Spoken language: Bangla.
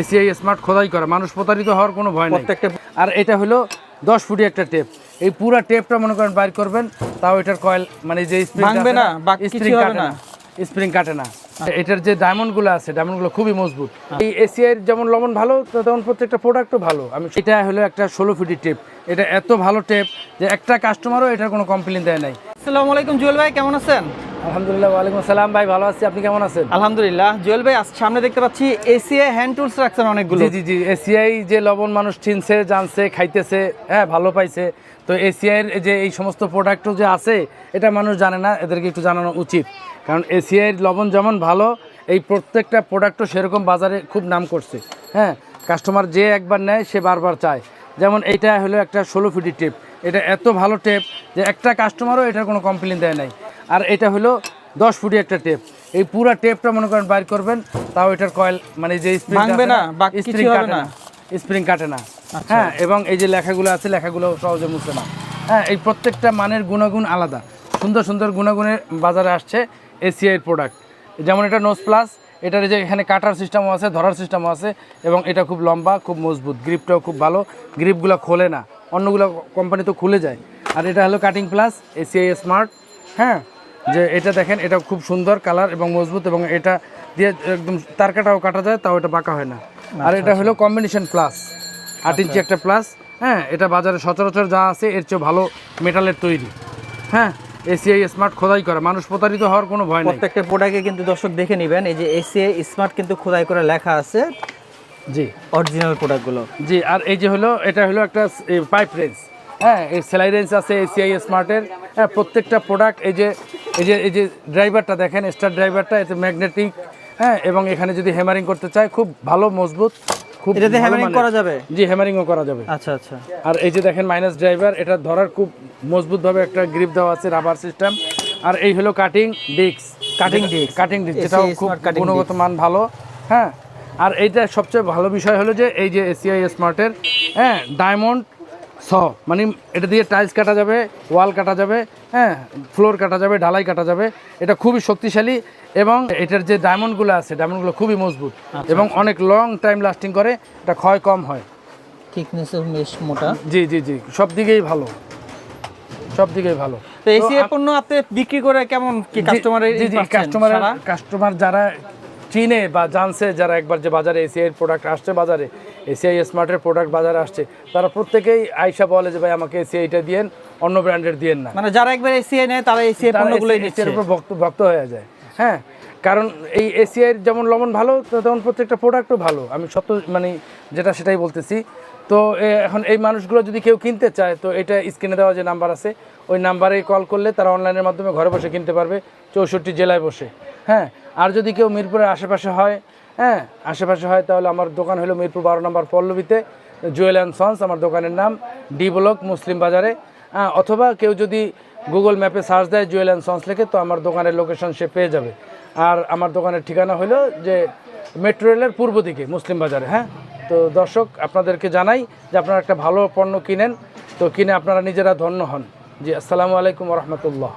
এসিআই স্মার্ট খোদাই করা মানুষ প্রতারিত হওয়ার কোনো ভয় নেই। প্রত্যেকটা আর এটা হলো দশ ফুটি একটা টেপ। এই পুরো টেপটা মনে করেন বাইর করবেন তাও এটার কয়েল মানে যে ভাঙবে না, বা কিছু কাটে না। স্প্রিং কাটে না। এটার যে ডায়মন্ডগুলো আছে ডায়মন্ডগুলো খুবই মজবুত। এই এসিআই যেমন লবণ ভালো তেমন প্রত্যেকটা প্রোডাক্টও ভালো। আমি এটা হলো একটা ষোলো ফুটি টেপ। এটা এত ভালো টেপ যে একটা কাস্টমারও এটার কোনো কমপ্লেন দেয় নাই। আসসালামু আলাইকুম জুয়েল ভাই কেমন আছেন? আলহামদুলিল্লাহ ওয়ালাইকুম আসসালাম। ভাই ভালো আছি। আপনি কেমন আছেন? আলহামদুলিল্লাহ। জুয়েল ভাই সামনে দেখতে পাচ্ছি এসিআই হ্যান্ড টুলস রাখছেন অনেকগুলো। জি জি জি। এসিআই যে লবণ মানুষ চিনছে জানছে খাইতেছে হ্যাঁ ভালো পাইছে। তো এসিআইয়ের যে এই সমস্ত প্রোডাক্টও যে আছে এটা মানুষ জানে না। এদেরকে একটু জানানো উচিত। কারণ এসিআইয়ের লবণ যেমন ভালো এই প্রত্যেকটা প্রোডাক্টও সেরকম বাজারে খুব নাম করছে। হ্যাঁ কাস্টমার যে একবার নেয় সে বারবার চায়। যেমন এইটা হলো একটা ষোলো ফিটি টেপ এটা এত ভালো টেপ যে একটা কাস্টমারও এটার কোনো কমপ্লেন দেয় নাই। আর এটা হলো দশ ফুটি একটা টেপ। এই পুরো টেপটা মনে করেন বাইর করবেন তাও এটার কয়েল মানে যে spring ভাঙবে না, বা স্প্রিং কাটে না। না স্প্রিং কাটে না। হ্যাঁ এবং এই যে লেখাগুলো আছে লেখাগুলো সহজে মুছে না। হ্যাঁ এই প্রত্যেকটা মানের গুণাগুণ আলাদা। সুন্দর সুন্দর গুণাগুণের বাজারে আসছে এসিআইয়ের প্রোডাক্ট যেমন এটা নোজ প্লাস এটার যে এখানে কাটার সিস্টেমও আছে ধরার সিস্টেমও আছে এবং এটা খুব লম্বা খুব মজবুত। গ্রিপটাও খুব ভালো গ্রিপগুলো খোলে না। অন্যগুলো কোম্পানি তো খুলে যায়। আর এটা হলো কাটিং প্লাস এসিআই স্মার্ট হ্যাঁ যে এটা দেখেন এটা খুব সুন্দর কালার এবং মজবুত এবং এটা দিয়ে একদম তার কাটাও কাটা যায় তাও এটা বাঁকা হয় না। আর এটা হলো কম্বিনেশন প্লাস আট ইঞ্চি একটা প্লাস হ্যাঁ এটা বাজারে সচরাচর যা আছে এর চেয়ে ভালো মেটালের তৈরি। হ্যাঁ এসিআই স্মার্ট খোদাই করা মানুষ প্রতারিত হওয়ার কোনো ভয় নেই। প্রত্যেকটা প্রোডাক্টে কিন্তু দর্শক দেখে নেবেন এই যে এসিআই স্মার্ট কিন্তু খোদাই করে লেখা আছে। জি। অরিজিনাল প্রোডাক্টগুলো জি আর এই যে হলো এটা হলো একটা পাইপ রেঞ্জ হ্যাঁ এই সেলাই রেঞ্জ আছে এসিআই স্মার্টের হ্যাঁ প্রত্যেকটা প্রোডাক্ট এই যে এই যে এই যে ড্রাইভারটা দেখেন স্টার ড্রাইভারটা এতে ম্যাগনেটিক হ্যাঁ এবং এখানে যদি হ্যামারিং করতে চায় খুব ভালো মজবুত খুব এটাতে হ্যামারিং করা যাবে? জি হ্যামারিংও করা যাবে। আচ্ছা আচ্ছা। আর এই যে দেখেন মাইনাস ড্রাইভার এটা ধরার খুব মজবুতভাবে একটা গ্রিপ দেওয়া আছে রাবার সিস্টেম আর এই হলো cutting disc cutting disc। Cutting disc যেটাও খুব গুণগত মান ভালো হ্যাঁ। আর এইটা সবচেয়ে ভালো বিষয় হলো যে এই যে এসিআই স্মার্টের হ্যাঁ ডায়মন্ড ছ মানে এটা দিয়ে টাইলস কাটা যাবে ওয়াল কাটা যাবে হ্যাঁ ফ্লোর কাটা যাবে ঢালাই কাটা যাবে। এটা খুবই শক্তিশালী এবং এটার যে ডায়মন্ডগুলো আছে ডায়মন্ডগুলো খুবই মজবুত এবং অনেক লং টাইম লাস্টিং করে এটা ক্ষয় কম হয়। থিকনেসের বেশ মোটা। জি জি জি সব দিকেই ভালো। সব দিকেই ভালো। তো এসিআই পণ্য আপনি বিক্রি করে কেমন কি কাস্টমারের কাস্টমার কাস্টমার যারা চিনে বা জানছে যারা একবার যে বাজারে এসিআই প্রোডাক্ট আসছে বাজারে এসিআই স্মার্টের প্রোডাক্ট বাজারে আসছে তারা প্রত্যেকেই আইসা বলে যে ভাই আমাকে এসিআইটা দিয়েন অন্য ব্র্যান্ডের দিয়েন না। মানে যারা একবার এসিআই নেয় তারা এসিআই তারা পণ্যগুলোই নিচ্ছে। উপর ভক্ত ভক্ত হয়ে যায়। হ্যাঁ কারণ এই এসিআইয়ের যেমন লবণ ভালো তো তেমন প্রত্যেকটা প্রোডাক্টও ভালো। আমি সত্য মানে যেটা সেটাই বলতেছি। তো এখন এই মানুষগুলো যদি কেউ কিনতে চায় তো এটা স্ক্রিনে দেওয়া যে নাম্বার আছে ওই নাম্বারে কল করলে তারা অনলাইনের মাধ্যমে ঘরে বসে কিনতে পারবে। চৌষট্টি জেলায় বসে। হ্যাঁ আর যদি কেউ মিরপুরের আশেপাশে হয় হ্যাঁ আশেপাশে হয়, তাহলে আমার দোকান হলো মিরপুর বারো নম্বর পল্লবীতে। জুয়েল অ্যান্ড সন্স, আমার দোকানের নাম, ডি ব্লক, মুসলিম বাজারে। অথবা কেউ যদি গুগল ম্যাপে সার্চ দেয়, জুয়েল অ্যান্ড সন্স লিখে, তো আমার দোকানের লোকেশন সে পেয়ে যাবে। আর আমার দোকানের ঠিকানা হলো যে মেট্রো রেলের পূর্ব দিকে, মুসলিম বাজারে হ্যাঁ? তো দর্শক, আপনাদেরকে জানাই যে আপনারা একটা ভালো পণ্য কিনেন, তো কিনে আপনারা নিজেরা ধন্য হন। জি, আসসালামু আলাইকুম রহমতুল্লাহ।